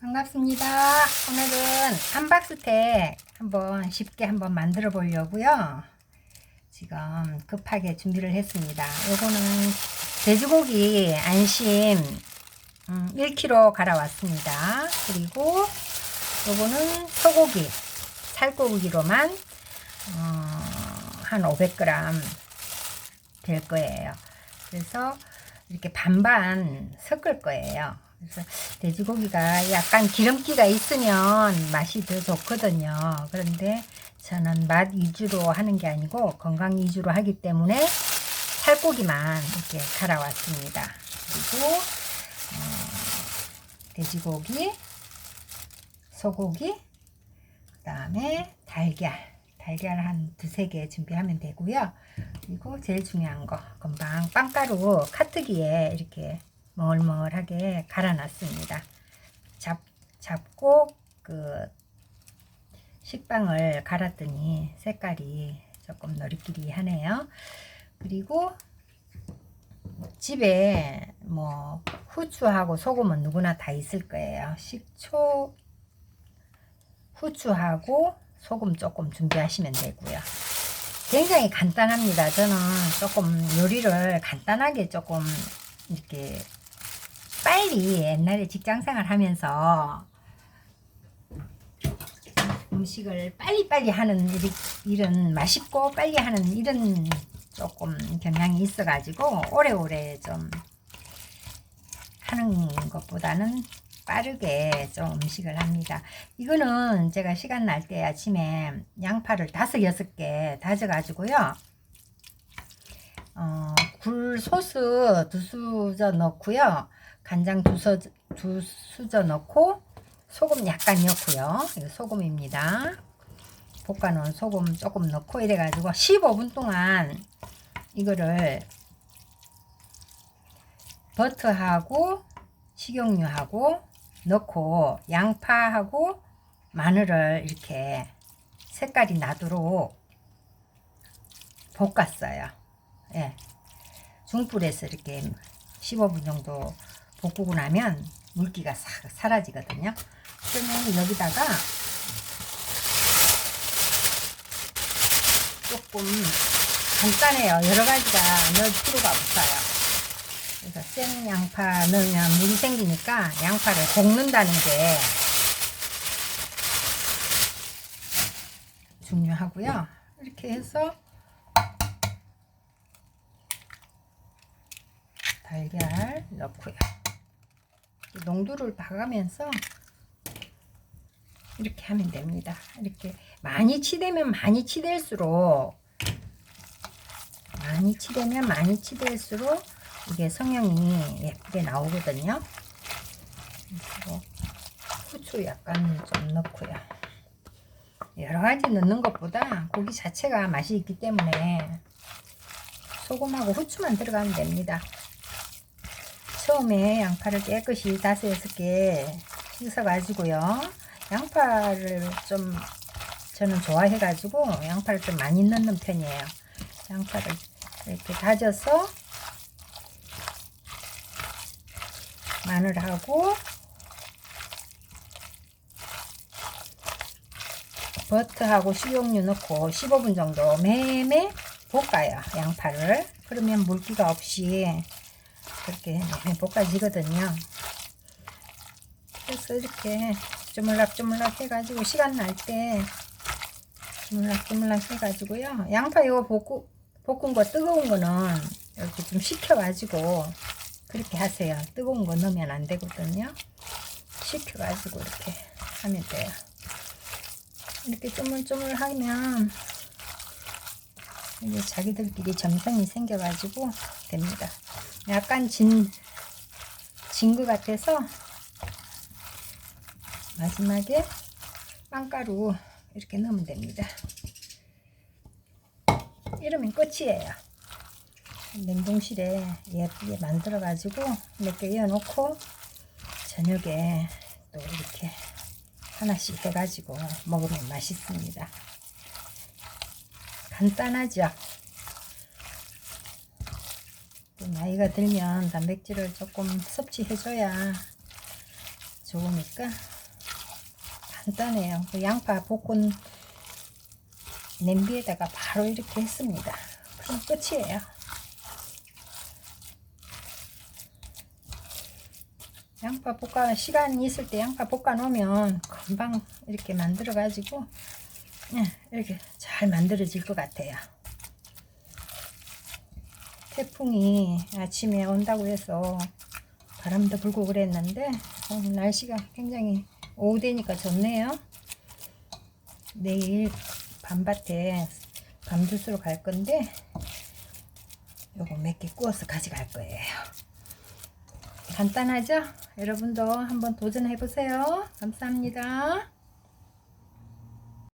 반갑습니다. 오늘은 함박스텍 한번 쉽게 한번 만들어 보려고요. 지금 급하게 준비를 했습니다. 요거는 돼지고기 안심 음, 1kg 갈아왔습니다. 그리고 요거는 소고기 살코기로만 어, 한 500g 될 거예요. 그래서 이렇게 반반 섞을 거예요. 그래서 돼지고기가 약간 기름기가 있으면 맛이 더 좋거든요. 그런데 저는 맛 위주로 하는 게 아니고 건강 위주로 하기 때문에 살코기만 이렇게 갈아왔습니다. 그리고 어, 돼지고기, 소고기, 그 다음에 달걀. 달걀 한 두세 개 준비하면 되고요. 그리고 제일 중요한 거 금방 빵가루 카트기에 이렇게 멍얼멍얼하게 갈아놨습니다. 잡, 잡고 그 식빵을 갈았더니 색깔이 조금 너리끼리 하네요. 그리고 집에 뭐 후추하고 소금은 누구나 다 있을 거예요. 식초, 후추하고 소금 조금 준비하시면 되고요. 굉장히 간단합니다. 저는 조금 요리를 간단하게 조금 이렇게 빨리 옛날에 직장 생활 하면서 음식을 빨리빨리 하는 일은 맛있고 빨리 하는 이런 조금 경향이 있어가지고 오래오래 좀 하는 것보다는 빠르게 좀 음식을 합니다. 이거는 제가 시간 날 때 아침에 양파를 다섯 여섯 개 다져가지고요. 어, 굴 소스 두 수저 넣고요. 간장 두, 수, 두 수저 넣고 소금 약간 넣고요. 이거 소금입니다. 볶아놓은 소금 조금 넣고 이래가지고 15분 동안 이거를 버터하고 식용유하고 넣고 양파하고 마늘을 이렇게 색깔이 나도록 볶았어요. 예. 중불에서 이렇게 15분 정도 볶고 나면 물기가 사, 사라지거든요. 그러면 여기다가 조금 간단해요. 여러 가지가 넣을 필요가 없어요. 그래서 생 양파 넣으면 물이 생기니까 양파를 볶는다는 게 중요하고요. 이렇게 해서 달걀 넣고요. 농도를 봐가면서 이렇게 하면 됩니다. 이렇게 많이 치대면 많이 치댈수록 많이 치대면 많이 치댈수록 이게 성형이 예쁘게 나오거든요. 그리고 후추 약간 좀 넣고요. 여러 가지 넣는 것보다 고기 자체가 맛이 있기 때문에 소금하고 후추만 들어가면 됩니다. 처음에 양파를 깨끗이 다섯 여섯 개 씻어가지고요. 양파를 좀 저는 좋아해가지고 양파를 좀 많이 넣는 편이에요. 양파를 이렇게 다져서 마늘하고 버터하고 식용유 넣고 15분 정도 매매 볶아요 양파를 그러면 물기가 없이 그렇게 매매 볶아지거든요 그래서 이렇게 주물락주물락 해가지고 시간 날 때 주물락주물락 해가지고요 양파 이거 볶고, 볶은 거 뜨거운 거는 이렇게 좀 식혀가지고 그렇게 하세요. 뜨거운 거 넣으면 안 되거든요. 식혀가지고 이렇게 하면 돼요. 이렇게 쪼물쪼물 하면 이제 자기들끼리 점성이 생겨가지고 됩니다. 약간 진, 진 것 같아서 마지막에 빵가루 이렇게 넣으면 됩니다. 이러면 끝이에요. 냉동실에 예쁘게 만들어 가지고 몇 개 이어놓고 저녁에 또 이렇게 하나씩 해가지고 먹으면 맛있습니다. 간단하죠? 또 나이가 들면 단백질을 조금 섭취해줘야 좋으니까 간단해요. 그 양파 볶은 냄비에다가 바로 이렇게 했습니다. 그럼 끝이에요. 양파 볶아 시간 있을 때 양파 볶아 놓으면 금방 이렇게 만들어 가지고 이렇게 잘 만들어질 것 같아요. 태풍이 아침에 온다고 해서 바람도 불고 그랬는데 오늘 날씨가 굉장히 오후 되니까 좋네요. 내일 밤밭에 밤주스로 갈 건데 요거 몇 개 구워서 가져갈 거예요. 간단하죠? 여러분도 한번 도전해 보세요. 감사합니다.